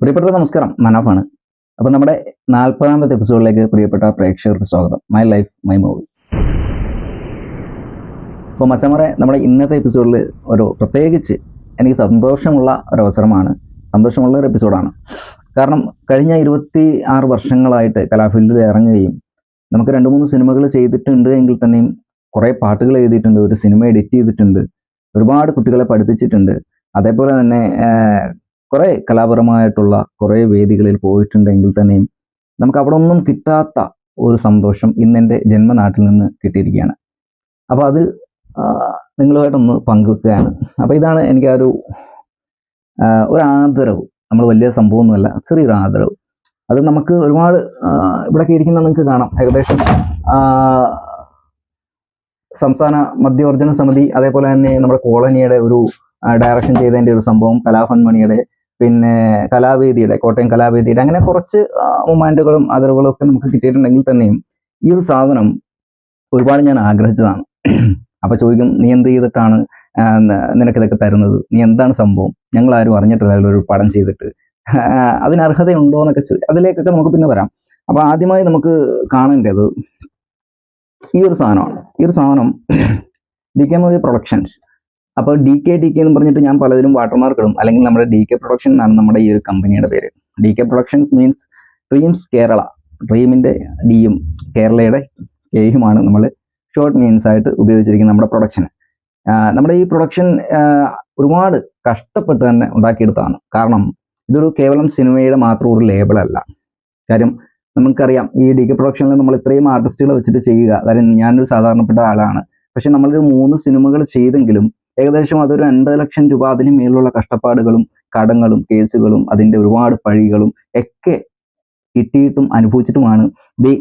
പ്രിയപ്പെട്ട നമസ്കാരം. മനാഫാണ്. അപ്പോൾ നമ്മുടെ നാൽപ്പതാമത്തെ എപ്പിസോഡിലേക്ക് പ്രിയപ്പെട്ട പ്രേക്ഷകർക്ക് സ്വാഗതം. മൈ ലൈഫ് മൈ മൂവി അപ്പോൾ മച്ചമറെ നമ്മുടെ ഇന്നത്തെ എപ്പിസോഡിൽ ഒരു പ്രത്യേകിച്ച് എനിക്ക് സന്തോഷമുള്ള ഒരു അവസരമാണ്. സന്തോഷമുള്ള ഒരു എപ്പിസോഡാണ്. കാരണം കഴിഞ്ഞ ഇരുപത്തി ആറ് വർഷങ്ങളായിട്ട് കലാഫീൽഡിൽ ഇറങ്ങുകയും നമുക്ക് രണ്ട് മൂന്ന് സിനിമകൾ ചെയ്തിട്ടുണ്ട് എങ്കിൽ തന്നെയും കുറേ പാട്ടുകൾ എഴുതിയിട്ടുണ്ട് ഒരു സിനിമ എഡിറ്റ് ചെയ്തിട്ടുണ്ട് ഒരുപാട് കുട്ടികളെ പഠിപ്പിച്ചിട്ടുണ്ട്. അതേപോലെ തന്നെ കുറേ കലാപരമായിട്ടുള്ള കുറേ വേദികളിൽ പോയിട്ടുണ്ടെങ്കിൽ തന്നെയും നമുക്ക് അവിടെ ഒന്നും കിട്ടാത്ത ഒരു സന്തോഷം ഇന്നെന്റെ ജന്മനാട്ടിൽ നിന്ന് കിട്ടിയിരിക്കുകയാണ്. അപ്പോൾ അത് നിങ്ങളുമായിട്ടൊന്ന് പങ്കുവെക്കുകയാണ്. അപ്പോൾ ഇതാണ് എനിക്ക് ആ ഒരു ഒരു ആദരവ് നമ്മൾ വലിയ സംഭവമൊന്നുമല്ല ചെറിയൊരു ആദരവ്. അത് നമുക്ക് ഒരുപാട് ഇവിടെ ഇവിടെയൊക്കെ ഇരിക്കുന്ന നിങ്ങൾക്ക് കാണാം. ഏകദേശം സംസ്ഥാന മദ്യവർജന സമിതി അതേപോലെ തന്നെ നമ്മുടെ കോളനിയുടെ ഒരു ഡയറക്ഷൻ ചെയ്തതിന്റെ ഒരു സംഭവം കലാഭവൻമണിയുടെ പിന്നെ കലാവേദിയുടെ കോട്ടയം കലാവേദിയുടെ അങ്ങനെ കുറച്ച് മൊമാന്റുകളും ആദരവുകളും ഒക്കെ നമുക്ക് കിട്ടിയിട്ടുണ്ടെങ്കിൽ തന്നെയും ഈ ഒരു സാധനം ഒരുപാട് ഞാൻ ആഗ്രഹിച്ചതാണ്. അപ്പൊ ചോദിക്കും നീ എന്ത് ചെയ്തിട്ടാണ് നിനക്കിതൊക്കെ തരുന്നത്? നീ എന്താണ് സംഭവം? ഞങ്ങൾ ആരും അറിഞ്ഞിട്ടില്ല ഒരു പടം ചെയ്തിട്ട്. അതിന് അർഹതയുണ്ടോ എന്നൊക്കെ ചോദിച്ചു അതിലേക്കൊക്കെ നമുക്ക് പിന്നെ വരാം. അപ്പൊ ആദ്യമായി നമുക്ക് കാണേണ്ടത് ഈ ഒരു സാധനമാണ്. ഈ ഒരു സാധനം ഡി കെ മൂവി പ്രൊഡക്ഷൻസ്. അപ്പോൾ ഡി കെ ഡി കെ എന്ന് പറഞ്ഞിട്ട് ഞാൻ പലതിലും വാട്ടർമാർക്ക് ഇടും. അല്ലെങ്കിൽ നമ്മുടെ ഡി കെ പ്രൊഡക്ഷൻ എന്നാണ് നമ്മുടെ ഈ ഒരു കമ്പനിയുടെ പേര്. D K productions means dreams Kerala ഡ്രീമിന്റെ ഡിയും കേരളയുടെ കെയുമാണ് നമ്മൾ ഷോർട്ട് മീൻസ് ആയിട്ട് ഉപയോഗിച്ചിരിക്കുന്നത് നമ്മുടെ പ്രൊഡക്ഷൻ നമ്മുടെ ഈ പ്രൊഡക്ഷൻ ഒരുപാട് കഷ്ടപ്പെട്ട് തന്നെ ഉണ്ടാക്കിയെടുത്തതാണ്. കാരണം ഇതൊരു കേവലം സിനിമയുടെ മാത്രം ഒരു ലേബിളല്ല കാര്യം നമുക്കറിയാം ഈ ഡി കെ പ്രൊഡക്ഷനിൽ നമ്മൾ ഇത്രയും ആർട്ടിസ്റ്റുകളെ വെച്ചിട്ട് ചെയ്യുക. കാര്യം ഞാനൊരു സാധാരണപ്പെട്ട ആളാണ്. പക്ഷെ നമ്മളൊരു മൂന്ന് സിനിമകൾ ചെയ്തെങ്കിലും ഏകദേശം അതൊരു അൻപത് ലക്ഷം രൂപ അതിന് മേലുള്ള കഷ്ടപ്പാടുകളും കടങ്ങളും കേസുകളും അതിന്റെ ഒരുപാട് പഴികളും ഒക്കെ കിട്ടിയിട്ടും അനുഭവിച്ചിട്ടുമാണ്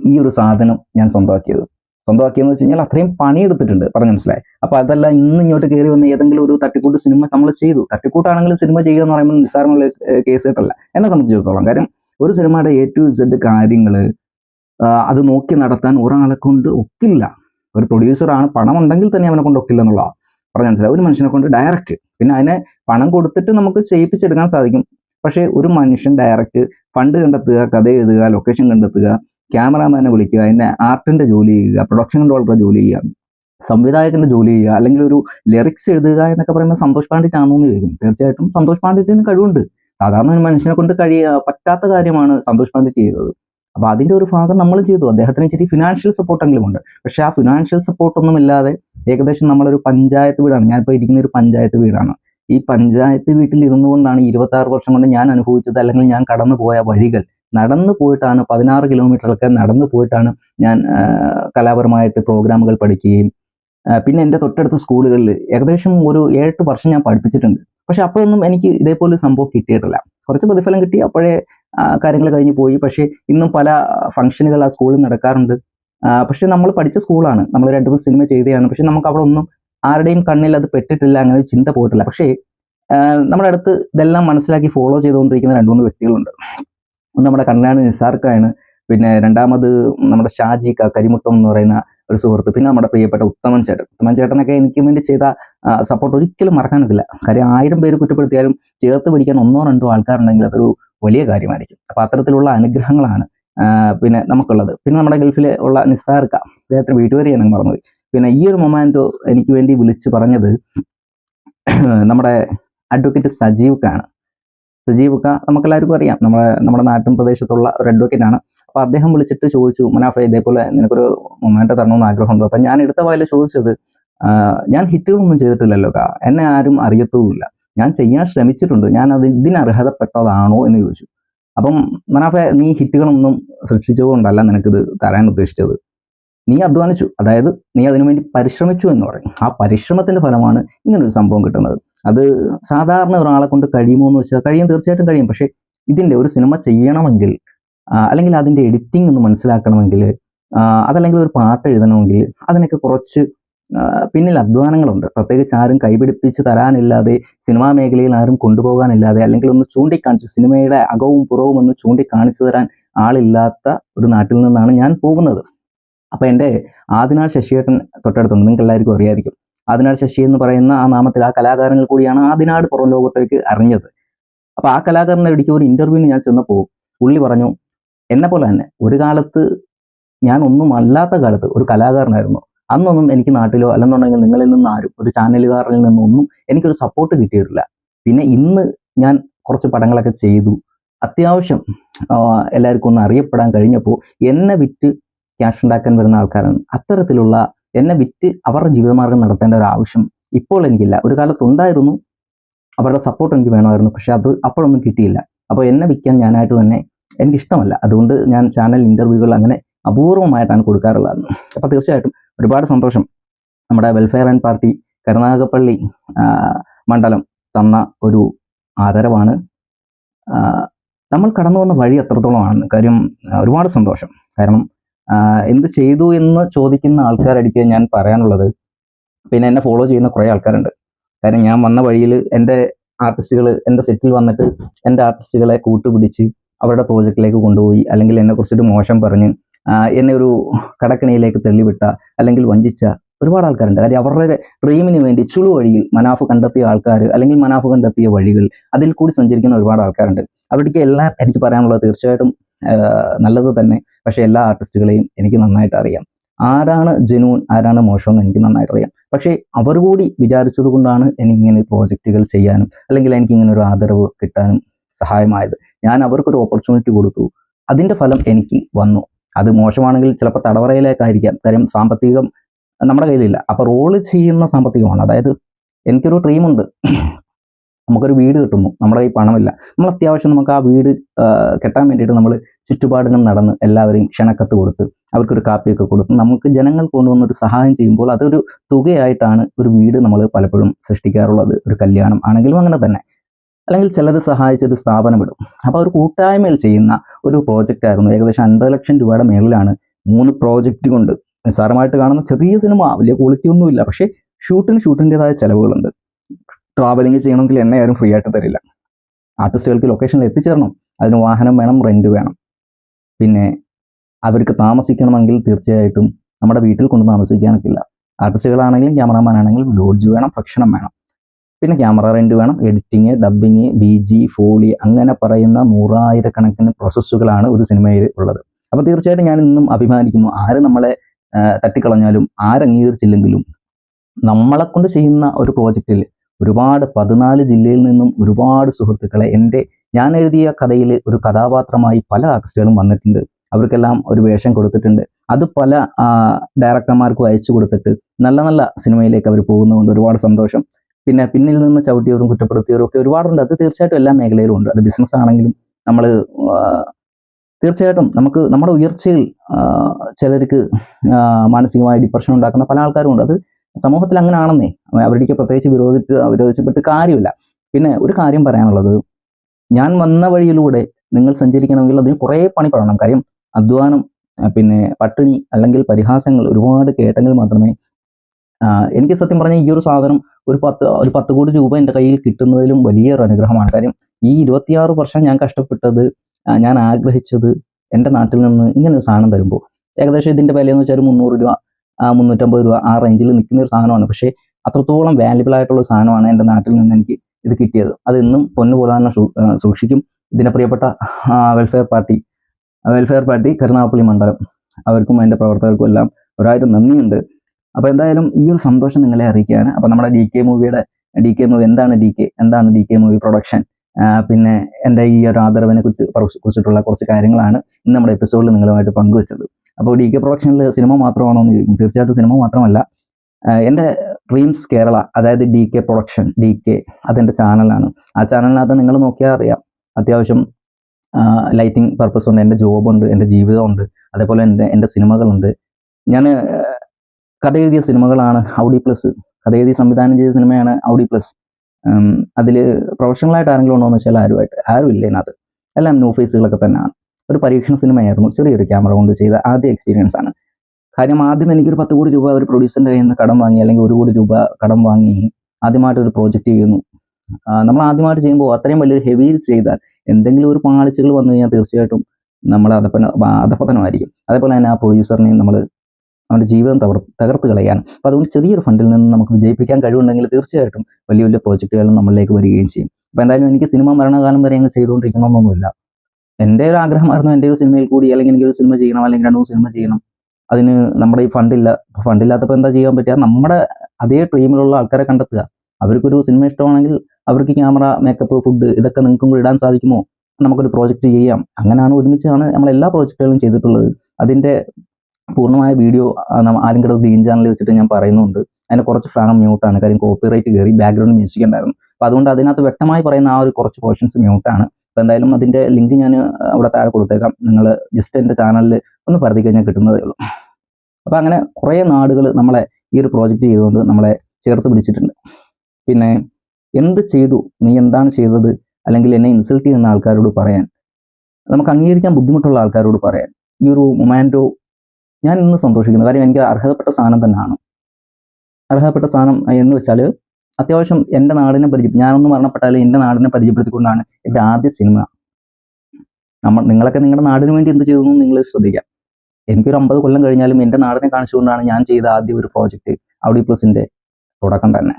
ഈ ഒരു സാധനം ഞാൻ സ്വന്തമാക്കിയത്. സ്വന്തമാക്കിയെന്ന് വെച്ച് കഴിഞ്ഞാൽ അത്രയും പണിയെടുത്തിട്ടുണ്ട്. പറഞ്ഞു മനസ്സിലായി? അപ്പൊ അതല്ല ഇന്ന് ഇങ്ങോട്ട് കയറി വന്ന ഏതെങ്കിലും ഒരു തട്ടിക്കൂട്ട് സിനിമ നമ്മൾ ചെയ്തു. തട്ടിക്കൂട്ടാണെങ്കിൽ സിനിമ ചെയ്യുക എന്ന് പറയുമ്പോൾ നിസ്സാരമുള്ള കേസ് കേട്ടല്ല. എന്നെ സംബന്ധിച്ചിടത്തോളം. കാര്യം ഒരു സിനിമയുടെ എ ടു ഇസഡ് കാര്യങ്ങൾ അത് നോക്കി നടത്താൻ ഒരാളെ കൊണ്ട് ഒക്കില്ല. ഒരു പ്രൊഡ്യൂസറാണ് പണം ഉണ്ടെങ്കിൽ തന്നെ അവനെ കൊണ്ട് ഒക്കില്ല എന്നുള്ളതാണ്. പറഞ്ഞു മനസ്സിലായി. ഒരു മനുഷ്യനെ കൊണ്ട് ഡയറക്റ്റ് പിന്നെ അതിനെ പണം കൊടുത്തിട്ട് നമുക്ക് ചെയ്യിപ്പിച്ചെടുക്കാൻ സാധിക്കും. പക്ഷേ ഒരു മനുഷ്യൻ ഡയറക്റ്റ് ഫണ്ട് കണ്ടെത്തുക കഥ എഴുതുക ലൊക്കേഷൻ കണ്ടെത്തുക ക്യാമറാമാനെ വിളിക്കുക അതിന്റെ ആർട്ടിന്റെ ജോലി ചെയ്യുക പ്രൊഡക്ഷൻ കൺട്രോളറുടെ ജോലി ചെയ്യുക സംവിധായകന്റെ ജോലി ചെയ്യുക അല്ലെങ്കിൽ ഒരു ലിറിക്സ് എഴുതുക എന്നൊക്കെ പറയുമ്പോൾ സന്തോഷ് പാണ്ഡിറ്റ് എന്ന് ചോദിക്കും. തീർച്ചയായിട്ടും സന്തോഷ് പാണ്ഡിറ്റിന് കഴിവുണ്ട്. സാധാരണ ഒരു മനുഷ്യനെ കൊണ്ട് കഴിയ പറ്റാത്ത കാര്യമാണ് സന്തോഷ് പാണ്ഡിറ്റ് ചെയ്തത്. അപ്പൊ അതിന്റെ ഒരു ഭാഗം നമ്മൾ ചെയ്തു. അദ്ദേഹത്തിന് ഇച്ചിരി ഫിനാൻഷ്യൽ സപ്പോർട്ടെങ്കിലും ഉണ്ട്. പക്ഷേ ആ ഫിനാൻഷ്യൽ സപ്പോർട്ടൊന്നും ഇല്ലാതെ ഏകദേശം നമ്മളൊരു പഞ്ചായത്ത് വീടാണ്. ഞാനിപ്പോൾ ഇരിക്കുന്ന ഒരു പഞ്ചായത്ത് വീടാണ്. ഈ പഞ്ചായത്ത് വീട്ടിൽ ഇരുന്നു കൊണ്ടാണ് ഇരുപത്തി ആറ് വർഷം കൊണ്ട് ഞാൻ അനുഭവിച്ചത് അല്ലെങ്കിൽ ഞാൻ കടന്നു പോയ വഴികൾ. നടന്നു പോയിട്ടാണ് പതിനാറ് കിലോമീറ്ററൊക്കെ നടന്നു പോയിട്ടാണ് ഞാൻ കലാപരമായിട്ട് പ്രോഗ്രാമുകൾ പഠിക്കുകയും പിന്നെ എന്റെ തൊട്ടടുത്ത സ്കൂളുകളിൽ ഏകദേശം ഒരു ഏഴെട്ട് വർഷം ഞാൻ പഠിപ്പിച്ചിട്ടുണ്ട്. പക്ഷെ അപ്പോഴൊന്നും എനിക്ക് ഇതേപോലെ സംഭവം കിട്ടിയിട്ടില്ല. കുറച്ച് പ്രതിഫലം കിട്ടി. അപ്പോഴേ കാര്യങ്ങൾ കഴിഞ്ഞ് പോയി. പക്ഷേ ഇന്നും പല ഫംഗ്ഷനുകൾ ആ സ്കൂളിൽ നടക്കാറുണ്ട്. പക്ഷേ നമ്മൾ പഠിച്ച സ്കൂളാണ് നമ്മൾ രണ്ടു മൂന്ന് സിനിമ ചെയ്തതാണ്. പക്ഷെ നമുക്ക് അവിടെ ഒന്നും ആരുടെയും കണ്ണിൽ അത് പെട്ടിട്ടില്ല അങ്ങനെ ഒരു ചിന്ത പോയിട്ടില്ല. പക്ഷേ നമ്മുടെ അടുത്ത് ഇതെല്ലാം മനസ്സിലാക്കി ഫോളോ ചെയ്തുകൊണ്ടിരിക്കുന്ന രണ്ട് മൂന്ന് വ്യക്തികളുണ്ട്. ഒന്ന് നമ്മുടെ കണ്ണാട് നിസാർക്കാണ്. പിന്നെ രണ്ടാമത് നമ്മുടെ ഷാജി കരിമുട്ടം എന്ന് പറയുന്ന ഒരു സുഹൃത്ത് പിന്നെ നമ്മുടെ പ്രിയപ്പെട്ട ഉത്തമൻ ചേട്ടൻ. ഉത്തമൻ ചേട്ടനൊക്കെ എനിക്ക് വേണ്ടി ചെയ്ത സപ്പോർട്ട് ഒരിക്കലും മറക്കാൻ പറ്റില്ല കാര്യം ആയിരം പേര് കുറ്റപ്പെടുത്തിയാലും ചേർത്ത് പിടിക്കാൻ ഒന്നോ രണ്ടോ ആൾക്കാരുണ്ടെങ്കിൽ അതൊരു വലിയ കാര്യമായിരിക്കും. അപ്പൊ അത്തരത്തിലുള്ള അനുഗ്രഹങ്ങളാണ് പിന്നെ നമുക്കുള്ളത്. പിന്നെ നമ്മുടെ ഗൾഫിലെ ഉള്ള നിസ്സാർക്ക അദ്ദേഹത്തിന് വീട്ടുപേര് ഞാൻ പറഞ്ഞത് പിന്നെ ഈ ഒരു മൊമാന്റോ എനിക്ക് വേണ്ടി വിളിച്ച് പറഞ്ഞത് നമ്മുടെ അഡ്വക്കേറ്റ് സജീവ്ക്കാണ് സജീവ്ക്ക നമുക്കെല്ലാവർക്കും അറിയാം. നമ്മുടെ നമ്മുടെ നാട്ടിൻ പ്രദേശത്തുള്ള ഒരു അഡ്വക്കേറ്റ് ആണ്. അപ്പൊ അദ്ദേഹം വിളിച്ചിട്ട് ചോദിച്ചു മനാഫ ഇതേപോലെ നിനക്കൊരു മൊമാന്റോ തരണമെന്ന് ആഗ്രഹമുണ്ടോ? അപ്പൊ ഞാൻ എടുത്ത വായിൽ ചോദിച്ചത് ഞാൻ ഹിറ്റുകളൊന്നും ചെയ്തിട്ടില്ലല്ലോ കാ എന്നെ ആരും അറിയത്തുമില്ല. ഞാൻ ചെയ്യാൻ ശ്രമിച്ചിട്ടുണ്ട്. ഞാൻ അത് ഇതിന് അർഹതപ്പെട്ടതാണോ? എന്ന് ചോദിച്ചു. അപ്പം മനാഫ നീ ഹിറ്റുകളൊന്നും സൃഷ്ടിച്ചതുകൊണ്ടല്ല നിനക്കിത് തരാൻ ഉദ്ദേശിച്ചത്. നീ അധ്വാനിച്ചു. അതായത് നീ അതിനുവേണ്ടി പരിശ്രമിച്ചു എന്ന് പറയും. ആ പരിശ്രമത്തിന്റെ ഫലമാണ് ഇങ്ങനൊരു സംഭവം കിട്ടുന്നത്. അത് സാധാരണ ഒരാളെ കൊണ്ട് കഴിയുമോ എന്ന് വെച്ചാൽ കഴിയും തീർച്ചയായിട്ടും കഴിയും. പക്ഷേ ഇതിന്റെ ഒരു സിനിമ ചെയ്യണമെങ്കിൽ അല്ലെങ്കിൽ അതിന്റെ എഡിറ്റിംഗ് ഒന്ന് മനസ്സിലാക്കണമെങ്കിൽ അതല്ലെങ്കിൽ ഒരു പാട്ട് എഴുതണമെങ്കിൽ അതിനൊക്കെ കുറച്ച് പിന്നിൽ അധ്വാനങ്ങളുണ്ട്. പ്രത്യേകിച്ച് ആരും കൈപിടിപ്പിച്ച് തരാനില്ലാതെ സിനിമാ മേഖലയിൽ ആരും കൊണ്ടുപോകാനില്ലാതെ അല്ലെങ്കിൽ ഒന്ന് ചൂണ്ടിക്കാണിച്ച് സിനിമയുടെ അകവും പുറവും ഒന്ന് ചൂണ്ടിക്കാണിച്ചു തരാൻ ആളില്ലാത്ത ഒരു നാട്ടിൽ നിന്നാണ് ഞാൻ പോകുന്നത്. അപ്പോൾ എന്റെ ആദിനാൾ ശശിയേട്ടൻ തൊട്ടടുത്തുണ്ട്. നിങ്ങൾക്ക് എല്ലാവർക്കും അറിയായിരിക്കും. ആദിനാൾ ശശി എന്ന് പറയുന്ന ആ നാമത്തിൽ ആ കലാകാരനിൽ കൂടിയാണ് ആദിനാട് പുറം ലോകത്തേക്ക് അറിഞ്ഞത്. അപ്പോൾ ആ കലാകാരനെ ഇടയ്ക്ക് ഒരു ഇന്റർവ്യൂവിന് ഞാൻ ചെന്നപ്പോൾ പുള്ളി പറഞ്ഞു എന്നെ പോലെ തന്നെ ഒരു കാലത്ത് ഞാൻ ഒന്നും അല്ലാത്ത കാലത്ത് ഒരു കലാകാരനായിരുന്നു. അന്നൊന്നും എനിക്ക് നാട്ടിലോ അല്ലെന്നുണ്ടെങ്കിൽ നിങ്ങളിൽ നിന്ന് ആരും ഒരു ചാനലുകാരിൽ നിന്നൊന്നും എനിക്കൊരു സപ്പോർട്ട് കിട്ടിയിട്ടില്ല. പിന്നെ ഇന്ന് ഞാൻ കുറച്ച് പടങ്ങളൊക്കെ ചെയ്തു. അത്യാവശ്യം എല്ലാവർക്കും ഒന്ന് അറിയപ്പെടാൻ കഴിഞ്ഞപ്പോൾ എന്നെ വിറ്റ് ക്യാഷ് ഉണ്ടാക്കാൻ വരുന്ന ആൾക്കാരാണ്. അത്തരത്തിലുള്ള എന്നെ വിറ്റ് അവരുടെ ജീവിതമാർഗം നടത്തേണ്ട ഒരു ആവശ്യം ഇപ്പോൾ എനിക്കില്ല. ഒരു കാലത്ത് ഉണ്ടായിരുന്നു. അവരുടെ സപ്പോർട്ട് എനിക്ക് വേണമായിരുന്നു. പക്ഷെ അത് അപ്പോഴൊന്നും കിട്ടിയില്ല. അപ്പോൾ എന്നെ വിൽക്കാൻ ഞാനായിട്ട് തന്നെ എനിക്കിഷ്ടമല്ല. അതുകൊണ്ട് ഞാൻ ചാനൽ ഇന്റർവ്യൂകൾ അങ്ങനെ അപൂർവമായിട്ടാണ് കൊടുക്കാറുള്ളത്. അപ്പോൾ തീർച്ചയായിട്ടും ഒരുപാട് സന്തോഷം നമ്മുടെ വെൽഫെയർ ആൻഡ് പാർട്ടി കരുനാഗപ്പള്ളി മണ്ഡലം തന്ന ഒരു ആദരവാണ്. നമ്മൾ കടന്നു വന്ന വഴി എത്രത്തോളമാണെന്ന് കാര്യം ഒരുപാട് സന്തോഷം. കാരണം എന്ത് ചെയ്തു എന്ന് ചോദിക്കുന്ന ആൾക്കാരടിക്ക് ഞാൻ പറയാനുള്ളത് പിന്നെ എന്നെ ഫോളോ ചെയ്യുന്ന കുറേ ആൾക്കാരുണ്ട്. കാരണം ഞാൻ വന്ന വഴിയിൽ എന്റെ ആർട്ടിസ്റ്റുകൾ എന്റെ സെറ്റിൽ വന്നിട്ട് എന്റെ ആർട്ടിസ്റ്റുകളെ കൂട്ടുപിടിച്ച് അവരുടെ പ്രോജക്റ്റിലേക്ക് കൊണ്ടുപോയി അല്ലെങ്കിൽ എന്നെ കുറിച്ചിട്ട് മോശം പറഞ്ഞ് എന്നെ ഒരു കടക്കിണിയിലേക്ക് തള്ളിവിട്ട അല്ലെങ്കിൽ വഞ്ചിച്ച ഒരുപാട് ആൾക്കാരുണ്ട്. കാര്യം അവരുടെ ഡ്രീമിന് വേണ്ടി ചുളു വഴിയിൽ മനാഫ് കണ്ടെത്തിയ ആൾക്കാർ അല്ലെങ്കിൽ മനാഫ് കണ്ടെത്തിയ വഴികൾ അതിൽ കൂടി സഞ്ചരിക്കുന്ന ഒരുപാട് ആൾക്കാരുണ്ട്. അവർക്ക് എല്ലാം എനിക്ക് പറയാനുള്ളത് തീർച്ചയായിട്ടും നല്ലത് തന്നെ. പക്ഷേ എല്ലാ ആർട്ടിസ്റ്റുകളെയും എനിക്ക് നന്നായിട്ട് അറിയാം. ആരാണ് ജനൂൻ ആരാണ് മോശം എന്ന് എനിക്ക് നന്നായിട്ട് അറിയാം. പക്ഷേ അവർ കൂടി വിചാരിച്ചത് കൊണ്ടാണ് എനിക്കിങ്ങനെ പ്രോജക്റ്റുകൾ ചെയ്യാനും അല്ലെങ്കിൽ എനിക്കിങ്ങനെ ഒരു ആദരവ് കിട്ടാനും സഹായമായത്. ഞാൻ അവർക്കൊരു ഓപ്പർച്യൂണിറ്റി കൊടുത്തു. അതിന്റെ ഫലം എനിക്ക് വന്നു. അത് മോശമാണെങ്കിൽ ചിലപ്പോൾ തടവറയിലേക്കായിരിക്കാം. കാര്യം സാമ്പത്തികം നമ്മുടെ കയ്യിലില്ല. അപ്പോൾ റോൾ ചെയ്യുന്ന സാമ്പത്തികമാണ്. അതായത് എനിക്കൊരു ഡ്രീമുണ്ട് നമുക്കൊരു വീട് കിട്ടുന്നു. നമ്മുടെ കയ്യിൽ പണമില്ല. നമ്മൾ അത്യാവശ്യം നമുക്ക് ആ വീട് കെട്ടാൻ വേണ്ടിയിട്ട് നമ്മൾ ചുറ്റുപാടിനും നടന്ന് എല്ലാവരെയും ക്ഷണക്കത്ത് കൊടുത്ത് അവർക്കൊരു കാപ്പിയൊക്കെ കൊടുത്ത് നമുക്ക് ജനങ്ങൾ കൊണ്ടുവന്ന ഒരു സഹായം ചെയ്യുമ്പോൾ അതൊരു തുകയായിട്ടാണ് ഒരു വീട് നമ്മൾ പലപ്പോഴും സൃഷ്ടിക്കാറുള്ളത്. ഒരു കല്യാണം ആണെങ്കിലും അങ്ങനെ തന്നെ. അല്ലെങ്കിൽ ചിലർ സഹായിച്ചൊരു സ്ഥാപനം ഇടും. അപ്പോൾ ഒരു കൂട്ടായ്മയിൽ ചെയ്യുന്ന ഒരു പ്രോജക്റ്റ് ആയിരുന്നു. ഏകദേശം അൻപത് ലക്ഷം രൂപയുടെ മേളിലാണ് മൂന്ന് പ്രോജക്റ്റ് കൊണ്ട്. നിസ്സാരമായിട്ട് കാണുന്ന ചെറിയ സിനിമ വലിയ ക്വാളിറ്റി ഒന്നുമില്ല പക്ഷേ ഷൂട്ടിന് ഷൂട്ടിന്റെതായ ചിലവുകളുണ്ട്. ട്രാവലിംഗ് ചെയ്യണമെങ്കിൽ എന്നെ ആരും ഫ്രീ ആയിട്ട് തരില്ല. ആർട്ടിസ്റ്റുകൾക്ക് ലൊക്കേഷനിൽ എത്തിച്ചേരണം. അതിന് വാഹനം വേണം റെന്റ് വേണം. പിന്നെ അവർക്ക് താമസിക്കണമെങ്കിൽ തീർച്ചയായിട്ടും നമ്മുടെ വീട്ടിൽ കൊണ്ട് താമസിക്കാനൊക്കില്ല. ആർട്ടിസ്റ്റുകളാണെങ്കിലും ക്യാമറാമാൻ ആണെങ്കിലും ലോഡ്ജ് വേണം ഭക്ഷണം വേണം. പിന്നെ ക്യാമറ റെന്റ് വേണം editing dubbing B G foley അങ്ങനെ പറയുന്ന നൂറായിരക്കണക്കിന് പ്രോസസ്സുകളാണ് ഒരു സിനിമയിൽ ഉള്ളത്. അപ്പോൾ തീർച്ചയായിട്ടും ഞാൻ ഇന്നും അഭിമാനിക്കുന്നു. ആര് നമ്മളെ തട്ടിക്കളഞ്ഞാലും ആരംഗീകരിച്ചില്ലെങ്കിലും നമ്മളെ കൊണ്ട് ചെയ്യുന്ന ഒരു പ്രോജക്റ്റിൽ ഒരുപാട് പതിനാല് ജില്ലയിൽ നിന്നും ഒരുപാട് സുഹൃത്തുക്കളെ എന്റെ ഞാൻ എഴുതിയ കഥയിൽ ഒരു കഥാപാത്രമായി പല ആർട്ടിസ്റ്റുകളും വന്നിട്ടുണ്ട്. അവർക്കെല്ലാം ഒരു വേഷം കൊടുത്തിട്ടുണ്ട്. അത് പല ഡയറക്ടർമാർക്കും അയച്ചു കൊടുത്തിട്ട് നല്ല നല്ല സിനിമയിലേക്ക് അവർ പോകുന്നതുകൊണ്ട് ഒരുപാട് സന്തോഷം. പിന്നെ പിന്നിൽ നിന്ന് ചവിട്ടിയവരും കുറ്റപ്പെടുത്തിയവരും ഒക്കെ ഒരുപാടുണ്ട്. അത് തീർച്ചയായിട്ടും എല്ലാ മേഖലയിലും ഉണ്ട്. അത് ബിസിനസ് ആണെങ്കിലും നമ്മൾ തീർച്ചയായിട്ടും നമുക്ക് നമ്മുടെ ഉയർച്ചയിൽ ചിലർക്ക് മാനസികമായി ഡിപ്രഷൻ ഉണ്ടാക്കുന്ന പല ആൾക്കാരും ഉണ്ട് അത് സമൂഹത്തിൽ അങ്ങനെ ആണെന്നേ അവരുടെ പ്രത്യേകിച്ച് വിരോധിച്ച് വിരോധിച്ചപ്പെട്ട് കാര്യമില്ല. പിന്നെ ഒരു കാര്യം പറയാനുള്ളത്. ഞാൻ വന്ന വഴിയിലൂടെ നിങ്ങൾ സഞ്ചരിക്കണമെങ്കിൽ അതിന് കുറേ പണി പറയണം. കാര്യം അധ്വാനം പിന്നെ പട്ടിണി അല്ലെങ്കിൽ പരിഹാസങ്ങൾ ഒരുപാട് കേട്ടെങ്കിൽ മാത്രമേ എനിക്ക് സത്യം പറഞ്ഞാൽ ഈ ഒരു സാധനം ഒരു പത്ത് ഒരു പത്ത് കോടി രൂപ എന്റെ കയ്യിൽ കിട്ടുന്നതിലും വലിയൊരു അനുഗ്രഹമാണ്. കാര്യം ഈ ഇരുപത്തിയാറ് വർഷം ഞാൻ കഷ്ടപ്പെട്ടത് ഞാൻ ആഗ്രഹിച്ചത് എന്റെ നാട്ടിൽ നിന്ന് ഇങ്ങനെ ഒരു സാധനം തരുമ്പോൾ. ഏകദേശം ഇതിന്റെ വില എന്ന് വെച്ചാൽ ഒരു മുന്നൂറ് രൂപ മുന്നൂറ്റമ്പത് രൂപ ആ റേഞ്ചിൽ നിൽക്കുന്ന ഒരു സാധനമാണ്. പക്ഷേ അത്രത്തോളം വാല്യബിൾ ആയിട്ടുള്ള സാധനമാണ് എന്റെ നാട്ടിൽ നിന്ന് എനിക്ക് ഇത് കിട്ടിയത്. അതെന്നും പൊന്നുപോലെ തന്നെ സൂക്ഷിക്കും. ഇതിന്റെ പ്രിയപ്പെട്ട welfare party welfare party Karunagappally മണ്ഡലം. അവർക്കും അതിന്റെ പ്രവർത്തകർക്കും എല്ലാം ഒരായിരം നന്ദിയുണ്ട്. അപ്പോൾ എന്തായാലും ഈ ഒരു സന്തോഷം നിങ്ങളെ അറിയിക്കുകയാണ്. അപ്പോൾ നമ്മുടെ ഡി കെ മൂവിയുടെ ഡി കെ മൂവി എന്താണ് ഡി കെ എന്താണ് ഡി കെ മൂവി പ്രൊഡക്ഷൻ പിന്നെ എന്റെ ഈ ഒരു ആദരവിനെ കുറിച്ച് കുറിച്ചിട്ടുള്ള കുറച്ച് കാര്യങ്ങളാണ് ഇന്ന് നമ്മുടെ എപ്പിസോഡിൽ നിങ്ങളുമായിട്ട് പങ്കുവച്ചത്. അപ്പോൾ ഡി കെ പ്രൊഡക്ഷനിൽ സിനിമ മാത്രമാണോ എന്ന് ചോദിക്കും. തീർച്ചയായിട്ടും സിനിമ മാത്രമല്ല. എന്റെ ഡ്രീംസ് കേരള അതായത് D K production D K അതെന്റെ ചാനലാണ് ആ ചാനലിനകത്ത് നിങ്ങൾ നോക്കിയാൽ അറിയാം. അത്യാവശ്യം ലൈറ്റിംഗ് പർപ്പസ് ഉണ്ട് എന്റെ ജോബുണ്ട് എന്റെ ജീവിതമുണ്ട് അതേപോലെ എന്റെ എന്റെ സിനിമകളുണ്ട് ഞാൻ കഥ എഴുതിയ സിനിമകളാണ് ഔഡി പ്ലസ് കഥ എഴുതി സംവിധാനം ചെയ്ത സിനിമയാണ് ഔഡി പ്ലസ് അതിൽ പ്രൊഫഷണലായിട്ട് ആരെങ്കിലും ഉണ്ടോ എന്ന് വെച്ചാൽ ആരുമായിട്ട് ആരും ഇല്ല ഇതിനകത്ത്. എല്ലാം ന്യൂ ഫേസുകളൊക്കെ തന്നെയാണ്. ഒരു പരീക്ഷണ സിനിമയായിരുന്നു ചെറിയൊരു ക്യാമറ കൊണ്ട് ചെയ്ത ആദ്യ എക്സ്പീരിയൻസ് ആണ്. കാര്യം ആദ്യം എനിക്കൊരു പത്ത് കോടി രൂപ ഒരു പ്രൊഡ്യൂസറിന്റെ കയ്യിൽ നിന്ന് കടം വാങ്ങി അല്ലെങ്കിൽ ഒരു കോടി രൂപ കടം വാങ്ങി ആദ്യമായിട്ട് ഒരു പ്രോജക്റ്റ് ചെയ്യുന്നു. നമ്മൾ ആദ്യമായിട്ട് ചെയ്യുമ്പോൾ അത്രയും വലിയൊരു ഹെവി ചെയ്താൽ എന്തെങ്കിലും ഒരു പാളിച്ചകൾ വന്നു കഴിഞ്ഞാൽ തീർച്ചയായിട്ടും നമ്മൾ അതപ്പന അതപ്പതനമായിരിക്കും അതേപോലെ തന്നെ ആ പ്രൊഡ്യൂസറിനെയും നമ്മൾ അവന്റെ ജീവിതം തകർ തകർത്ത് കളയാൻ. അപ്പോൾ അതുകൊണ്ട് ചെറിയൊരു ഫണ്ടിൽ നിന്ന് നമുക്ക് വിജയിപ്പിക്കാൻ കഴിവുണ്ടെങ്കിൽ തീർച്ചയായിട്ടും വലിയ വലിയ പ്രോജക്റ്റുകളും നമ്മളിലേക്ക് വരികയും ചെയ്യും. അപ്പോൾ എന്തായാലും എനിക്ക് സിനിമ മരണകാലം വരെ അങ്ങ് ചെയ്തുകൊണ്ടിരിക്കണമെന്നൊന്നുമില്ല. എന്റെ ഒരു ആഗ്രഹമായിരുന്നു എന്റെ ഒരു സിനിമയിൽ കൂടി അല്ലെങ്കിൽ എനിക്കൊരു സിനിമ ചെയ്യണം അല്ലെങ്കിൽ രണ്ട് സിനിമ ചെയ്യണം. അതിന് നമ്മുടെ ഈ ഫണ്ടില്ല ഫണ്ടില്ലാത്തപ്പോൾ എന്താ ചെയ്യാൻ പറ്റുക? നമ്മുടെ അതേ ടീമിലുള്ള ആൾക്കാരെ കണ്ടെത്തുക. അവർക്കൊരു സിനിമ ഇഷ്ടമാണെങ്കിൽ അവർക്ക് ക്യാമറ മേക്കപ്പ് ഫുഡ് ഇതൊക്കെ നിങ്ങൾക്കും കൂടി ഇടാൻ സാധിക്കുമോ? നമുക്കൊരു പ്രോജക്റ്റ് ചെയ്യാം. അങ്ങനെയാണ് ഒരുമിച്ചാണ് നമ്മൾ എല്ലാ പ്രോജക്റ്റുകളും ചെയ്തിട്ടുള്ളത്. അതിന്റെ പൂർണമായ വീഡിയോ ആരും ഗ്രീൻ ചാനലിൽ വെച്ചിട്ട് ഞാൻ പറയുന്നുണ്ട്. അതിന്റെ കുറച്ച് ഭാഗം മ്യൂട്ടാണ് കാര്യം കോപ്പിറൈറ്റ് കയറി ബാക്ക്ഗ്രൗണ്ട് മ്യൂസിക് ഉണ്ടായിരുന്നു. അപ്പോൾ അതുകൊണ്ട് അതിനകത്ത് വ്യക്തമായി പറയുന്ന ആ ഒരു കുറച്ച് പോർഷൻസ് മ്യൂട്ടാണ് അപ്പോൾ എന്തായാലും അതിന്റെ ലിങ്ക് ഞാൻ അവിടെ താഴെ കൊടുത്തേക്കാം. നിങ്ങൾ ജസ്റ്റ് എന്റെ ചാനലിൽ ഒന്ന് പരതി കഴിഞ്ഞാൽ കിട്ടുന്നതേ ഉള്ളൂ. അപ്പോൾ അങ്ങനെ കുറേ നാടുകൾ നമ്മളെ ഈ ഒരു പ്രോജക്റ്റ് ചെയ്തുകൊണ്ട് നമ്മളെ ചേർത്ത് പിടിച്ചിട്ടുണ്ട്. പിന്നെ എന്ത് ചെയ്തു? നീ എന്താണ് ചെയ്തത്? അല്ലെങ്കിൽ എന്നെ ഇൻസൾട്ട് ചെയ്യുന്ന ആൾക്കാരോട് പറയാൻ നമുക്ക് അംഗീകരിക്കാൻ ബുദ്ധിമുട്ടുള്ള ആൾക്കാരോട് പറയാൻ ഈ ഒരു മൊമാന്റോ ഞാൻ ഇന്ന് സന്തോഷിക്കുന്നു. കാര്യം എനിക്ക് അർഹതപ്പെട്ട സാധനം തന്നെയാണ്. അർഹതപ്പെട്ട സാധനം എന്ന് വെച്ചാൽ അത്യാവശ്യം എന്റെ നാടിനെ പരിചയം ഞാനൊന്ന് മരണപ്പെട്ടാലും എന്റെ നാടിനെ പരിചയപ്പെടുത്തിക്കൊണ്ടാണ് എന്റെ ആദ്യ സിനിമ. നമ്മൾ നിങ്ങളൊക്കെ നിങ്ങളുടെ നാടിന് വേണ്ടി എന്ത് ചെയ്തു നിങ്ങൾ ശ്രദ്ധിക്കാം. എനിക്കൊരു അമ്പത് കൊല്ലം കഴിഞ്ഞാലും എന്റെ നാടിനെ കാണിച്ചുകൊണ്ടാണ് ഞാൻ ചെയ്ത ആദ്യ ഒരു പ്രോജക്റ്റ് ഔഡി പ്ലസിന്റെ തുടക്കം തന്നെ.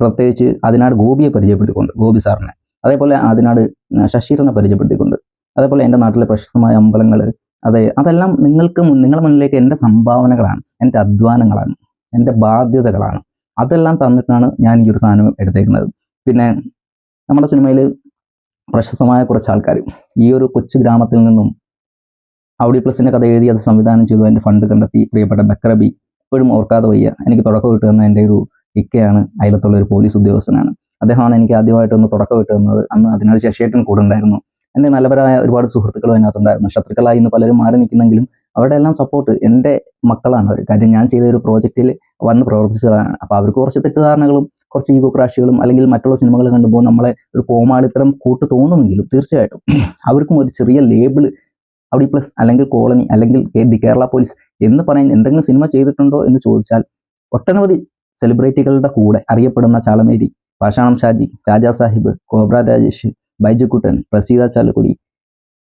പ്രത്യേകിച്ച് അതിനാട് ഗോപിയെ പരിചയപ്പെടുത്തിക്കൊണ്ട് ഗോപി സാറിനെ. അതേപോലെ അതിനാട് ശശീറിനെ പരിചയപ്പെടുത്തിക്കൊണ്ട്. അതേപോലെ എന്റെ നാട്ടിലെ പ്രശസ്തമായ അമ്പലങ്ങൾ അതെ അതെല്ലാം നിങ്ങൾക്ക് നിങ്ങളുടെ മുന്നിലേക്ക് എന്റെ സംഭാവനകളാണ് എന്റെ അധ്വാനങ്ങളാണ് എന്റെ ബാധ്യതകളാണ്. അതെല്ലാം തന്നിട്ടാണ് ഞാൻ ഈ ഒരു സാധനം എടുത്തേക്കുന്നത്. പിന്നെ നമ്മുടെ സിനിമയിൽ പ്രശസ്തമായ കുറച്ച് ആൾക്കാർ ഈ ഒരു കൊച്ചു ഗ്രാമത്തിൽ നിന്നും ഔഡി പ്ലസിന്റെ കഥ എഴുതി അത് സംവിധാനം ചെയ്തു. അതിന്റെ ഫണ്ട് കണ്ടെത്തി. പ്രിയപ്പെട്ട ബക്രബി ഇപ്പോഴും ഓർക്കാതെ വയ്യ. എനിക്ക് തുടക്കം ഇട്ട് തന്ന എന്റെ ഒരു ഇക്കയാണ്. അയലത്തുള്ള ഒരു പോലീസ് ഉദ്യോഗസ്ഥനാണ്. അദ്ദേഹമാണ് എനിക്ക് ആദ്യമായിട്ടൊന്ന് തുടക്കം ഇട്ട് തന്നത് അന്ന് അതിനൊരു ശശിയേട്ടൻ കൂടെ ഉണ്ടായിരുന്നു. എന്റെ നല്ലവരായ ഒരുപാട് സുഹൃത്തുക്കളും അതിനകത്തുണ്ടായിരുന്നു ശത്രുക്കളായി ഇന്ന് പലരും മാറി നിൽക്കുന്നെങ്കിലും അവരുടെ എല്ലാം സപ്പോർട്ട് എന്റെ മക്കളാണ്. അവർ കാര്യം ഞാൻ ചെയ്ത ഒരു പ്രോജക്റ്റിൽ വന്ന് പ്രവർത്തിച്ചതാണ്. അപ്പോൾ അവർക്ക് കുറച്ച് തെറ്റിദ്ധാരണകളും കുറച്ച് ഈഗോ ക്രാഷുകളും അല്ലെങ്കിൽ മറ്റുള്ള സിനിമകൾ കണ്ടുമ്പോൾ നമ്മളെ ഒരു കോമാളിത്തരം കൂട്ട് തോന്നുമെങ്കിലും തീർച്ചയായിട്ടും അവർക്കും ഒരു ചെറിയ ലേബിൾ അവിടെ പ്ലസ് അല്ലെങ്കിൽ കോളനി അല്ലെങ്കിൽ ദി കേരള പോലീസ് എന്ന് പറയാൻ എന്തെങ്കിലും സിനിമ ചെയ്തിട്ടുണ്ടോ എന്ന് ചോദിച്ചാൽ ഒട്ടനവധി സെലിബ്രിറ്റികളുടെ കൂടെ അറിയപ്പെടുന്ന ചാളമേരി പാഷാണം ഷാജി രാജാ സാഹിബ് കോബ്ര രാജേഷ് ബൈജുക്കുട്ടൻ പ്രസീത ചാലക്കുടി.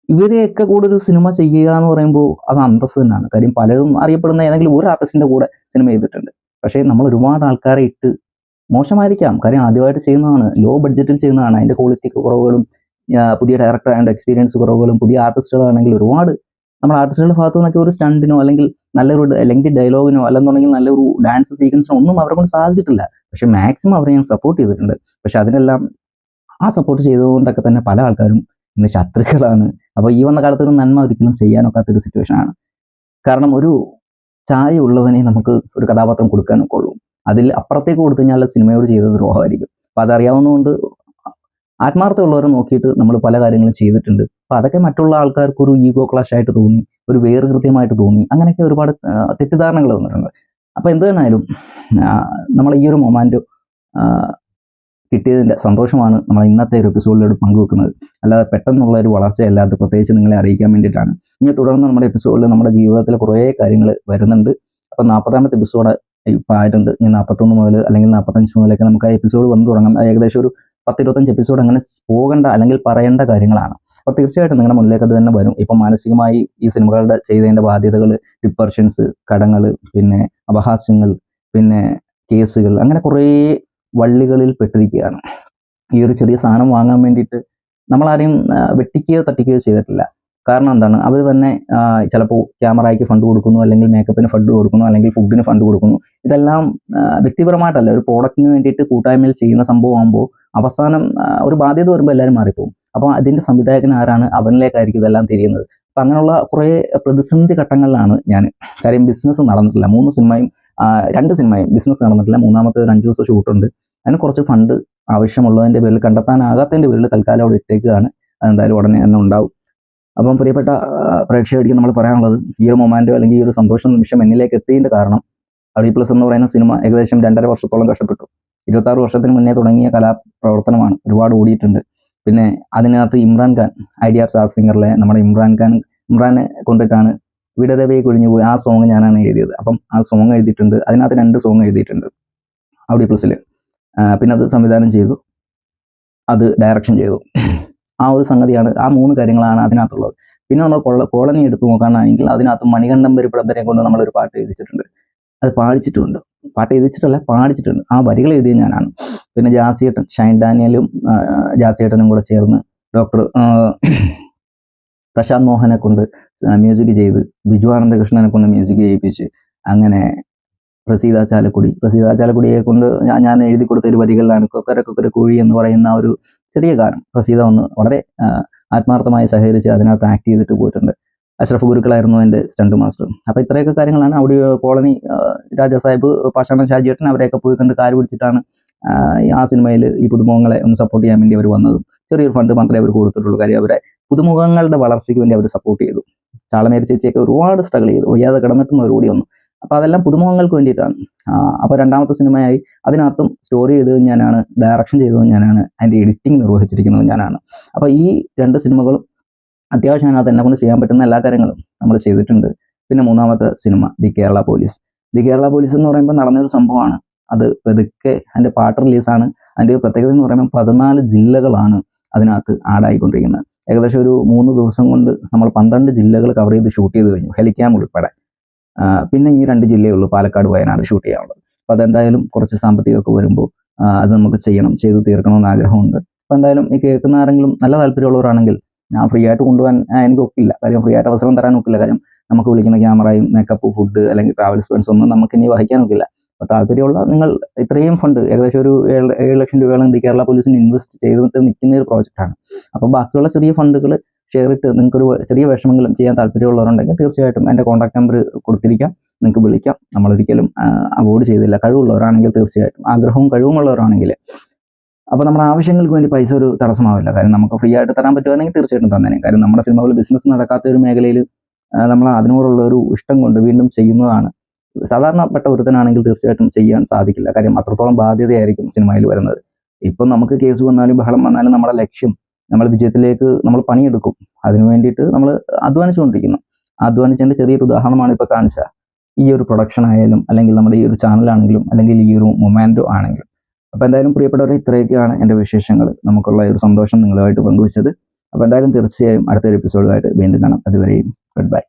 ഇവരെയൊക്കെ കൂടെ ഒരു സിനിമ ചെയ്യുക എന്ന് പറയുമ്പോൾ അത് അന്തസ് തന്നെയാണ്. കാര്യം പലരും അറിയപ്പെടുന്ന ഏതെങ്കിലും ഒരു ആർട്ടിസ്റ്റിന്റെ കൂടെ സിനിമ ചെയ്തിട്ടുണ്ട്. പക്ഷേ നമ്മൾ ഒരുപാട് ആൾക്കാരെ ഇട്ട് മോശമായിരിക്കാം. കാര്യം ആദ്യമായിട്ട് ചെയ്യുന്നതാണ്. ലോ ബഡ്ജറ്റിൽ ചെയ്യുന്നതാണ്. അതിന്റെ ക്വാളിറ്റി കുറവുകളും പുതിയ ഡയറക്ടർ ആൻഡ് എക്സ്പീരിയൻസ് കുറവുകളും പുതിയ ആർട്ടിസ്റ്റുകളാണെങ്കിൽ ഒരുപാട് നമ്മൾ ആർട്ടിസ്റ്റുകളുടെ ഭാഗത്തു നിന്നൊക്കെ ഒരു സ്റ്റണ്ടിനോ അല്ലെങ്കിൽ നല്ലൊരു ലെങ്തി ഡയലോഗിനോ അല്ലെന്നുണ്ടെങ്കിൽ നല്ലൊരു ഡാൻസ് സീക്വൻസിനോ ഒന്നും അവരെ കൊണ്ട് സാധിച്ചിട്ടില്ല. പക്ഷെ മാക്സിമം അവരെ ഞാൻ സപ്പോർട്ട് ചെയ്തിട്ടുണ്ട്. പക്ഷെ അതിനെല്ലാം ആ സപ്പോർട്ട് ചെയ്തുകൊണ്ടൊക്കെ തന്നെ പല ആൾക്കാരും ഇന്ന് ശത്രുക്കളാണ്. അപ്പോൾ ഈ വന്ന കാലത്ത് ഒരു നന്മ ഒരിക്കലും ചെയ്യാനൊക്കാത്തൊരു സിറ്റുവേഷൻ ആണ്. കാരണം ഒരു ചായ ഉള്ളവനെ നമുക്ക് ഒരു കഥാപാത്രം കൊടുക്കാനൊക്കെ ഉള്ളൂ. അതിൽ അപ്പുറത്തേക്ക് കൊടുത്തു കഴിഞ്ഞാൽ സിനിമയോട് ചെയ്ത ദ്രോഹമായിരിക്കും. അപ്പോൾ അതറിയാവുന്നതുകൊണ്ട് ആത്മാർത്ഥമുള്ളവരെ നോക്കിയിട്ട് നമ്മൾ പല കാര്യങ്ങളും ചെയ്തിട്ടുണ്ട്. അപ്പോൾ അതൊക്കെ മറ്റുള്ള ആൾക്കാർക്ക് ഒരു ഈഗോ ക്ലാഷ് ആയിട്ട് തോന്നി ഒരു വേറെ കൃത്യമായിട്ട് തോന്നി അങ്ങനെയൊക്കെ ഒരുപാട് തെറ്റിദ്ധാരണകൾ വന്നിട്ടുണ്ട്. അപ്പോൾ എന്ത് തന്നെയായാലും നമ്മൾ ഈ ഒരു മൊമാന്റ് കിട്ടിയതിന്റെ സന്തോഷമാണ് നമ്മൾ ഇന്നത്തെ ഒരു എപ്പിസോഡിലൂടെ പങ്കുവെക്കുന്നത്. അല്ലാതെ പെട്ടെന്നുള്ള ഒരു വളർച്ചയല്ലാതെ പ്രത്യേകിച്ച് നിങ്ങളെ അറിയിക്കാൻ വേണ്ടിയിട്ടാണ്. ഇനി തുടർന്ന് നമ്മുടെ എപ്പിസോഡിൽ നമ്മുടെ ജീവിതത്തിൽ കുറേ കാര്യങ്ങൾ വരുന്നുണ്ട്. അപ്പോൾ നാൽപ്പതാമത്തെ എപ്പിസോഡ് ഇപ്പോൾ ആയിട്ടുണ്ട്. ഇനി നാൽപ്പത്തൊന്ന് മുതൽ അല്ലെങ്കിൽ നാൽപ്പത്തഞ്ച് മുതലൊക്കെ നമുക്ക് ആ എപ്പിസോഡ് വന്ന് തുടങ്ങാം. ഏകദേശം ഒരു പത്തിരുപത്തഞ്ച് എപ്പിസോഡ് അങ്ങനെ പോകേണ്ട അല്ലെങ്കിൽ പറയേണ്ട കാര്യങ്ങളാണ്. അപ്പോൾ തീർച്ചയായിട്ടും നിങ്ങളുടെ മുന്നിലേക്ക് അത് തന്നെ വരും. ഇപ്പം മാനസികമായി ഈ സിനിമകളുടെ ചെയ്തതിന്റെ ബാധ്യതകൾ ഡിപ്രഷൻസ് കടങ്ങൾ പിന്നെ അപഹാസ്യങ്ങൾ പിന്നെ കേസുകൾ അങ്ങനെ കുറേ വള്ളികളിൽ പെട്ടിരിക്കുകയാണ്. ഈ ഒരു ചെറിയ സാധനം വാങ്ങാൻ വേണ്ടിയിട്ട് നമ്മളാരെയും വെട്ടിക്കുകയോ തട്ടിക്കുകയോ ചെയ്തിട്ടില്ല. കാരണം എന്താണ്? അവർ തന്നെ ചിലപ്പോൾ ക്യാമറയ്ക്ക് ഫണ്ട് കൊടുക്കുന്നു അല്ലെങ്കിൽ മേക്കപ്പിന് ഫണ്ട് കൊടുക്കുന്നു അല്ലെങ്കിൽ ഫുഡിന് ഫണ്ട് കൊടുക്കുന്നു. ഇതെല്ലാം വ്യക്തിപരമായിട്ടല്ല. ഒരു പ്രോഡക്റ്റിന് വേണ്ടിയിട്ട് കൂട്ടായ്മയിൽ ചെയ്യുന്ന സംഭവമാകുമ്പോൾ അവസാനം ഒരു ബാധ്യത വരുമ്പോൾ എല്ലാവരും മാറിപ്പോകും അപ്പോൾ അതിന്റെ സംവിധായകൻ ആരാണ്? അവനിലേക്കായിരിക്കും ഇതെല്ലാം തിരിയുന്നത്. അപ്പം അങ്ങനെയുള്ള കുറേ പ്രതിസന്ധി ഘട്ടങ്ങളിലാണ് ഞാൻ കാര്യം ബിസിനസ് നടന്നിട്ടില്ല. മൂന്ന് സിനിമയും രണ്ട് സിനിമയും ബിസിനസ് നടന്നിട്ടില്ല. മൂന്നാമത്തെ ഒരു അഞ്ച് ദിവസം ഷൂട്ടുണ്ട്. അതിന് കുറച്ച് ഫണ്ട് ആവശ്യമുള്ളതിന്റെ പേരിൽ കണ്ടെത്താനാകാത്തതിന്റെ പേരിൽ തൽക്കാലം അവിടെ ഇട്ടേക്കുകയാണ് അതെന്തായാലും ഉടനെ തന്നെ ഉണ്ടാവും. അപ്പം പ്രിയപ്പെട്ട പ്രേക്ഷകർക്ക് നമ്മൾ പറയാനുള്ളത് ഈ ഒരു മൊമാന്റോ അല്ലെങ്കിൽ ഈ ഒരു സന്തോഷ നിമിഷം എന്നിലേക്ക് എത്തിയതിന്റെ കാരണം അടി പ്ലസ് എന്ന് പറയുന്ന സിനിമ ഏകദേശം രണ്ടര വർഷത്തോളം കഷ്ടപ്പെട്ടു. ഇരുപത്താറ് വർഷത്തിന് മുന്നേ തുടങ്ങിയ കലാപ്രവർത്തനമാണ് ഒരുപാട് ഓടിയിട്ടുണ്ട്. പിന്നെ അതിനകത്ത് ഇമ്രാൻ ഖാൻ ഐഡിയ സ്റ്റാർ സിംഗറിലെ നമ്മുടെ ഇമ്രാൻ ഖാൻ ഇമ്രാനെ കൊണ്ടിട്ടാണ് വിടരവേ കുഴിഞ്ഞു പോയി ആ സോങ് ഞാനാണ് എഴുതിയത്. അപ്പം ആ സോങ് എഴുതിയിട്ടുണ്ട്. അതിനകത്ത് രണ്ട് സോങ് എഴുതിയിട്ടുണ്ട്. ഔഡി പ്ലസിൽ പിന്നെ അത് സംവിധാനം ചെയ്തു. അത് ഡയറക്ഷൻ ചെയ്തു. ആ ഒരു സംഗതിയാണ് ആ മൂന്ന് കാര്യങ്ങളാണ് അതിനകത്തുള്ളത്. പിന്നെ നമ്മൾ കൊള്ള കോളനി എടുത്തു നോക്കുകയാണെങ്കിൽ അതിനകത്ത് മണികണ്ഠം പരിപ്പിടമ്പരെ കൊണ്ട് നമ്മളൊരു പാട്ട് എഴുതിച്ചിട്ടുണ്ട്. അത് പാടിച്ചിട്ടുണ്ട്. പാട്ട് എഴുതിച്ചിട്ടല്ല പാടിച്ചിട്ടുണ്ട്. ആ വരികൾ എഴുതിയ ഞാനാണ്. പിന്നെ ജാസിയേട്ടൻ ഷൈൻ ഡാനിയലും ജാസിയേട്ടനും കൂടെ ചേർന്ന് ഡോക്ടർ പ്രശാന്ത് മോഹനെ കൊണ്ട് മ്യൂസിക് ചെയ്ത് ബിജു ആനന്ദ കൃഷ്ണനെ കൊണ്ട് മ്യൂസിക് ചെയ്യിപ്പിച്ച് അങ്ങനെ പ്രസീത ചാലക്കുടി പ്രസീത ചാലക്കുടിയെ കൊണ്ട് ഞാൻ ഞാൻ എഴുതി കൊടുത്ത ഒരു വരികളിലാണ് കൊക്കര കൊക്കര കോഴി എന്ന് പറയുന്ന ഒരു ചെറിയ ഗാനം. പ്രസീത ഒന്ന് വളരെ ആത്മാർത്ഥമായി സഹകരിച്ച് അതിനകത്ത് ആക്ട് ചെയ്തിട്ട് പോയിട്ടുണ്ട്. അഷ്റഫ് ഗുരുക്കളായിരുന്നു എന്റെ സ്റ്റണ്ട് മാസ്റ്റർ അപ്പോൾ ഇത്രയൊക്കെ കാര്യങ്ങളാണ്. അവിടെ കോളനി രാജാ സാഹിബ് പാഷാണ ഷാജിയേട്ടൻ അവരെയൊക്കെ പോയി കണ്ട് കാര് പിടിച്ചിട്ടാണ് ആ സിനിമയിൽ ഈ പുതുമുഖങ്ങളെ ഒന്ന് സപ്പോർട്ട് ചെയ്യാൻ വേണ്ടി അവർ വന്നതും. ചെറിയൊരു ഫണ്ട് മാത്രമേ അവർ കൊടുത്തിട്ടുള്ളൂ. കാര്യം അവരെ പുതുമുഖങ്ങളുടെ വളർച്ചയ്ക്ക് വേണ്ടി അവർ സപ്പോർട്ട് ചെയ്തു. ചാളമേരി ചേച്ചിയൊക്കെ ഒരുപാട് സ്ട്രഗിൾ ചെയ്തു. വയ്യാതെ കിടന്നിട്ടും അവർ ഓടി വന്നു. അപ്പോൾ അതെല്ലാം പുതുമുഖങ്ങൾക്ക് വേണ്ടിയിട്ടാണ്. അപ്പോൾ രണ്ടാമത്തെ സിനിമയായി അതിനകത്തും സ്റ്റോറി എഴുതുന്നത് ഞാനാണ് ഡയറക്ഷൻ ചെയ്തതും ഞാനാണ് അതിന്റെ എഡിറ്റിംഗ് നിർവഹിച്ചിരിക്കുന്നതും ഞാനാണ്. അപ്പോൾ ഈ രണ്ട് സിനിമകളും അത്യാവശ്യം അതിനകത്ത് എന്നെ കൊണ്ട് ചെയ്യാൻ പറ്റുന്ന എല്ലാ കാര്യങ്ങളും നമ്മൾ ചെയ്തിട്ടുണ്ട്. പിന്നെ മൂന്നാമത്തെ cinema the Kerala police. The Kerala police എന്ന് പറയുമ്പോൾ നടന്നൊരു സംഭവമാണ്. അത് പതുക്കെ അതിന്റെ പാട്ട് റിലീസാണ് അതിന്റെ പ്രത്യേകത എന്ന് പറയുമ്പോൾ പതിനാല് ജില്ലകളാണ് അതിനകത്ത് ആഡായിക്കൊണ്ടിരിക്കുന്നത് ഏകദേശം ഒരു മൂന്ന് ദിവസം കൊണ്ട് നമ്മൾ പന്ത്രണ്ട് ജില്ലകൾ കവർ ചെയ്ത് ഷൂട്ട് ചെയ്ത് കഴിഞ്ഞു. ഹെലിക്യാം ഉൾപ്പെടെ. പിന്നെ ഈ രണ്ട് ജില്ലയേ ഉള്ളൂ. പാലക്കാട് വയനാട് ഷൂട്ട് ചെയ്യാനുള്ളത്. അപ്പോൾ അതെന്തായാലും കുറച്ച് സാമ്പത്തികമൊക്കെ വരുമ്പോൾ അത് നമുക്ക് ചെയ്യണം. ചെയ്തു തീർക്കണമെന്ന് ആഗ്രഹമുണ്ട്. അപ്പോൾ എന്തായാലും ഈ കേൾക്കുന്ന ആരെങ്കിലും നല്ല താല്പര്യമുള്ളവരാണെങ്കിൽ ഞാൻ ഫ്രീ ആയിട്ട് കൊണ്ടുപോകാൻ എനിക്ക് ഒക്കില്ല. കാര്യം ഫ്രീ ആയിട്ട് അവസരം തരാൻ ഒക്കില്ല. കാര്യം നമുക്ക് വിളിക്കുന്ന ക്യാമറയും മേക്കപ്പ് ഫുഡ് അല്ലെങ്കിൽ ട്രാവൽ എക്സ്പെൻസ് ഒന്നും നമുക്ക് ഇനി വഹിക്കാൻ ഒക്കില്ല. താല്പര്യമുള്ള നിങ്ങൾ ഇത്രയും ഫണ്ട് ഏകദേശം ഒരു ഏഴ് ഏഴ് ലക്ഷം രൂപയോളം ദി കേരള പോലീസിന് ഇൻവെസ്റ്റ് ചെയ്തിട്ട് നിൽക്കുന്ന ഒരു പ്രോജക്റ്റാണ് അപ്പോൾ ബാക്കിയുള്ള ചെറിയ ഫണ്ടുകൾ ഷെയർ ഇട്ട് നിങ്ങൾക്കൊരു ചെറിയ വിഷമങ്ങളും ചെയ്യാൻ താല്പര്യമുള്ളവരുണ്ടെങ്കിൽ തീർച്ചയായിട്ടും എന്റെ കോൺടാക്ട് നമ്പർ കൊടുത്തിരിക്കാം. നിങ്ങൾക്ക് വിളിക്കാം. നമ്മളൊരിക്കലും അവോയ്ഡ് ചെയ്തില്ല. കഴിവുള്ളവരാണെങ്കിൽ തീർച്ചയായിട്ടും. ആഗ്രഹവും കഴിവുമുള്ളവരാണെങ്കിൽ. അപ്പോൾ നമ്മുടെ ആവശ്യങ്ങൾക്ക് വേണ്ടി പൈസ ഒരു തടസ്സമാവില്ല. കാരണം നമുക്ക് ഫ്രീ ആയിട്ട് തരാൻ പറ്റുവാണെങ്കിൽ തീർച്ചയായിട്ടും തന്നെ കാര്യം നമ്മുടെ സിനിമകൾ ബിസിനസ് നടക്കാത്ത ഒരു മേഖലയിൽ നമ്മൾ അതിനോടുള്ള ഒരു ഇഷ്ടം കൊണ്ട് വീണ്ടും ചെയ്യുന്നതാണ് സാധാരണപ്പെട്ട ഒരുത്തനാണെങ്കിൽ തീർച്ചയായിട്ടും ചെയ്യാൻ സാധിക്കില്ല. കാര്യം അത്രത്തോളം ബാധ്യതയായിരിക്കും സിനിമയിൽ വരുന്നത്. ഇപ്പം നമുക്ക് കേസ് വന്നാലും ബഹളം വന്നാലും നമ്മുടെ ലക്ഷ്യം നമ്മൾ വിജയത്തിലേക്ക് നമ്മൾ പണിയെടുക്കും. അതിനു വേണ്ടിയിട്ട് നമ്മൾ അധ്വാനിച്ചുകൊണ്ടിരിക്കുന്നു. അധ്വാനിച്ചതിന്റെ ചെറിയൊരു ഉദാഹരണമാണ് ഇപ്പോൾ കാണിച്ച. ഈ ഒരു പ്രൊഡക്ഷൻ ആയാലും അല്ലെങ്കിൽ നമ്മുടെ ഈ ഒരു ചാനലാണെങ്കിലും അല്ലെങ്കിൽ ഈ ഒരു മൊമാന്റോ ആണെങ്കിലും. അപ്പോൾ എന്തായാലും പ്രിയപ്പെട്ടവരെ ഇത്രയൊക്കെയാണ് എന്റെ വിശേഷങ്ങൾ. നമുക്കുള്ള ഒരു സന്തോഷം നിങ്ങളുമായിട്ട് പങ്കുവച്ചത്. അപ്പോൾ എന്തായാലും തീർച്ചയായും അടുത്തൊരു എപ്പിസോഡുമായിട്ട് വീണ്ടും കാണാം. അതുവരെയും ഗുഡ് ബൈ